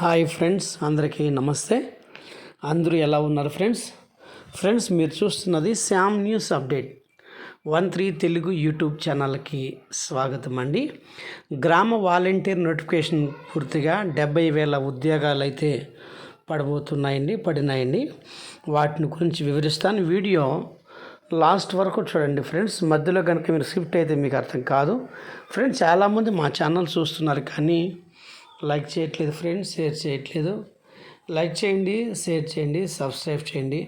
Hi friends అందరికీ నమస్తే. అందరూ ఎలా ఉన్నారు ఫ్రెండ్స్? ఫ్రెండ్స్ మీరు చూస్తున్నది Sam news update. One three Telugu YouTube ఛానల్కి స్వాగతం అండి. గ్రామ వాలంటీర్ నోటిఫికేషన్ పూర్తిగా డెబ్బై వేల ఉద్యోగాలు అయితే పడబోతున్నాయండి పడినాయండి. వాటిని గురించి వివరిస్తాను. వీడియో లాస్ట్ వరకు చూడండి ఫ్రెండ్స్. మధ్యలో కనుక మీరు షిఫ్ట్ అయితే మీకు అర్థం కాదు. ఫ్రెండ్స్ చాలామంది మా ఛానల్ చూస్తున్నారు కానీ లైక్ చేయట్లేదు ఫ్రెండ్స్ షేర్ చేయట్లేదు. లైక్ చేయండి షేర్ చేయండి సబ్స్క్రైబ్ చేయండి.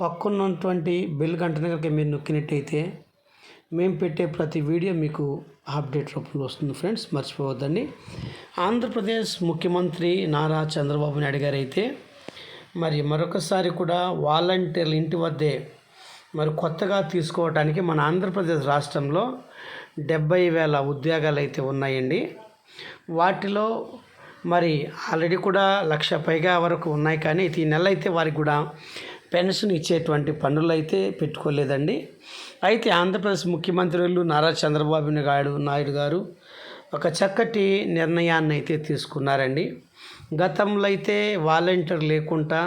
పక్కనున్నటువంటి బెల్ గంటను కనుక మీరు నొక్కినట్టయితే మేము పెట్టే ప్రతి వీడియో మీకు అప్డేట్ రూపంలో వస్తుంది ఫ్రెండ్స్ మర్చిపోవద్దండి. ఆంధ్రప్రదేశ్ ముఖ్యమంత్రి నారా చంద్రబాబు నాయుడు గారు అయితే మరి మరొకసారి కూడా వాలంటీర్లు ఇంటి వద్దే మరి కొత్తగా తీసుకోవడానికి మన ఆంధ్రప్రదేశ్ రాష్ట్రంలో డెబ్బై వేల ఉద్యోగాలు అయితే ఉన్నాయండి. వాటిలో మరి ఆల్రెడీ కూడా లక్ష పైగా వరకు ఉన్నాయి. కానీ ఈ నెల అయితే వారికి కూడా పెన్షన్ ఇచ్చేటువంటి పనులు అయితే పెట్టుకోలేదండి. అయితే ఆంధ్రప్రదేశ్ ముఖ్యమంత్రులు నారా చంద్రబాబు నాయుడు నాయుడు గారు ఒక చక్కటి నిర్ణయాన్ని అయితే తీసుకున్నారండి. గతంలో అయితే వాలంటీర్ లేకుండా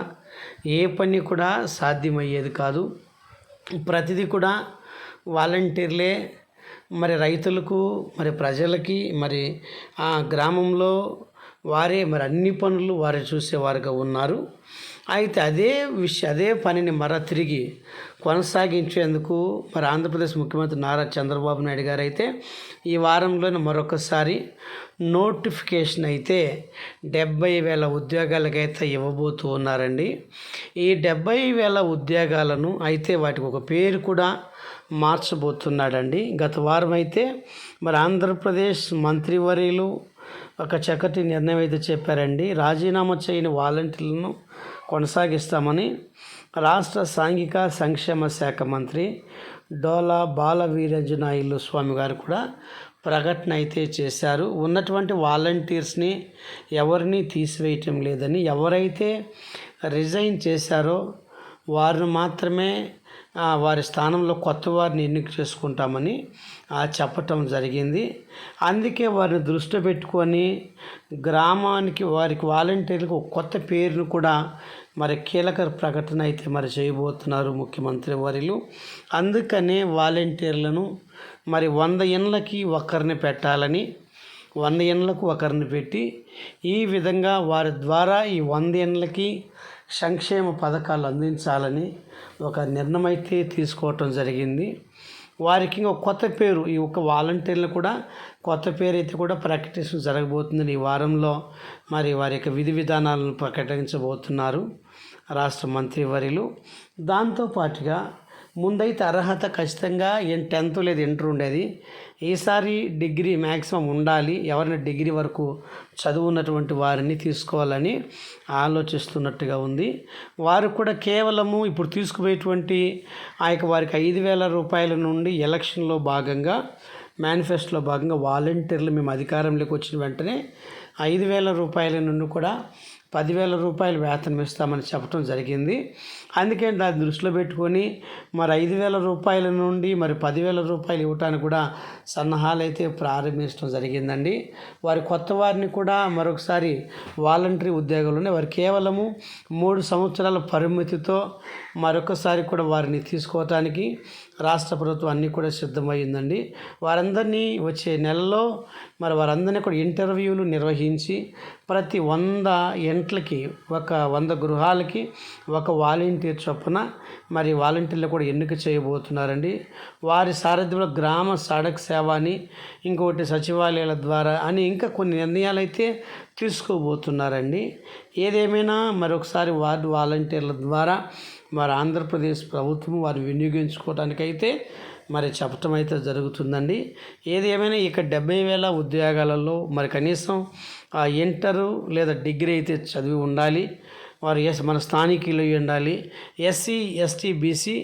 ఏ పని కూడా సాధ్యమయ్యేది కాదు. ప్రతిదీ కూడా వాలంటీర్లే మరి రైతులకు మరి ప్రజలకి మరి ఆ గ్రామంలో వారే మరి అన్ని పనులు వారే చూసేవారుగా ఉన్నారు. అయితే అదే విషయం అదే పనిని మర తిరిగి కొనసాగించేందుకు మరి ఆంధ్రప్రదేశ్ ముఖ్యమంత్రి నారా చంద్రబాబు నాయుడు గారు అయితే ఈ వారంలోనే మరొకసారి నోటిఫికేషన్ అయితే డెబ్బై వేల ఉద్యోగాలకైతే ఇవ్వబోతూ ఉన్నారండి. ఈ డెబ్బై వేల ఉద్యోగాలను అయితే వాటికి ఒక పేరు కూడా మార్చబోతున్నాడండి. గత వారం అయితే మరి ఆంధ్రప్రదేశ్ మంత్రివర్యులు ఒక చక్కటి నిర్ణయం అయితే చెప్పారండి. రాజీనామా చేయని వాలంటీర్లను కొనసాగిస్తామని రాష్ట్ర సాంఘిక సంక్షేమ శాఖ మంత్రి డోలా బాల వీరంజనాయులు స్వామి గారు కూడా ప్రకటన అయితే చేశారు. ఉన్నటువంటి వాలంటీర్స్ని ఎవరిని తీసివేయటం లేదని ఎవరైతే రిజైన్ చేశారో వారిని మాత్రమే వారి స్థానంలో కొత్త వారిని ఎన్నిక చేసుకుంటామని చెప్పటం జరిగింది. అందుకే వారిని దృష్టి పెట్టుకొని గ్రామానికి వారికి వాలంటీర్లకు కొత్త పేరును కూడా మరి కీలక ప్రకటన అయితే మరి చేయబోతున్నారు ముఖ్యమంత్రి వారిలు అందుకనే వాలంటీర్లను మరి వంద ఇండ్లకి ఒకరిని పెట్టాలని వంద ఇండ్లకు ఒకరిని పెట్టి ఈ విధంగా వారి ద్వారా ఈ వంద ఇండ్లకి సంక్షేమ పథకాలు అందించాలని ఒక నిర్ణయం అయితే తీసుకోవటం జరిగింది. వారికి ఒక కొత్త పేరు ఈ ఒక వాలంటీర్లు కూడా కొత్త పేరు అయితే కూడా ప్రకటించడం జరగబోతుందని ఈ వారంలో మరి వారి యొక్క విధి విధానాలను ప్రకటించబోతున్నారు రాష్ట్ర మంత్రివర్యులు. దాంతోపాటుగా ముందైతే అర్హత ఖచ్చితంగా టెన్త్ లేదు ఇంటర్ ఉండేది. ఈసారి డిగ్రీ మ్యాక్సిమం ఉండాలి. ఎవరిని డిగ్రీ వరకు చదువున్నటువంటి వారిని తీసుకోవాలని ఆలోచిస్తున్నట్టుగా ఉంది. వారు కూడా కేవలము ఇప్పుడు తీసుకుపోయేటువంటి ఆ యొక్క వారికి ఐదు వేల రూపాయల నుండి ఎలక్షన్లో భాగంగా మేనిఫెస్టోలో భాగంగా వాలంటీర్లు మేము అధికారంలోకి వచ్చిన వెంటనే ఐదు వేల రూపాయల నుండి కూడా పదివేల రూపాయలు వేతనం ఇస్తామని చెప్పడం జరిగింది. అందుకే దాన్ని దృష్టిలో పెట్టుకొని మరి ఐదు వేల రూపాయల నుండి మరి పదివేల రూపాయలు ఇవ్వటానికి కూడా సన్నాహాలు అయితే ప్రారంభించడం జరిగిందండి. వారి కొత్త వారిని కూడా మరొకసారి వాలంటరీ ఉద్యోగంలోనే వారు కేవలము మూడు సంవత్సరాల పరిమితితో మరొకసారి కూడా వారిని తీసుకోవటానికి రాష్ట్ర ప్రభుత్వం అన్నీ కూడా సిద్ధమైందండి. వారందరినీ వచ్చే నెలలో మరి వారందరినీ కూడా ఇంటర్వ్యూలు నిర్వహించి ప్రతి వంద ఇంట్లకి ఒక వంద గృహాలకి ఒక వాలంటీర్ చొప్పున మరి వాలంటీర్లు కూడా ఎన్నిక చేయబోతున్నారండి. వారి సారథ్యంలో గ్రామ సడక్ సేవ అని ఇంకొకటి సచివాలయాల ద్వారా అని ఇంకా కొన్ని నిర్ణయాలు అయితే తీసుకోబోతున్నారండి. ఏదేమైనా మరొకసారి వార్డు వాలంటీర్ల ద్వారా మరి ఆంధ్రప్రదేశ్ ప్రభుత్వం వారు వినియోగించుకోవడానికైతే మరి చెప్పటం అయితే జరుగుతుందండి. ఏది ఏమైనా ఇక డెబ్బై వేల ఉద్యోగాలలో మరి కనీసం ఇంటరు లేదా డిగ్రీ అయితే చదివి ఉండాలి. వారు ఎస్ మన స్థానికులు ఉండాలి. SC ST BC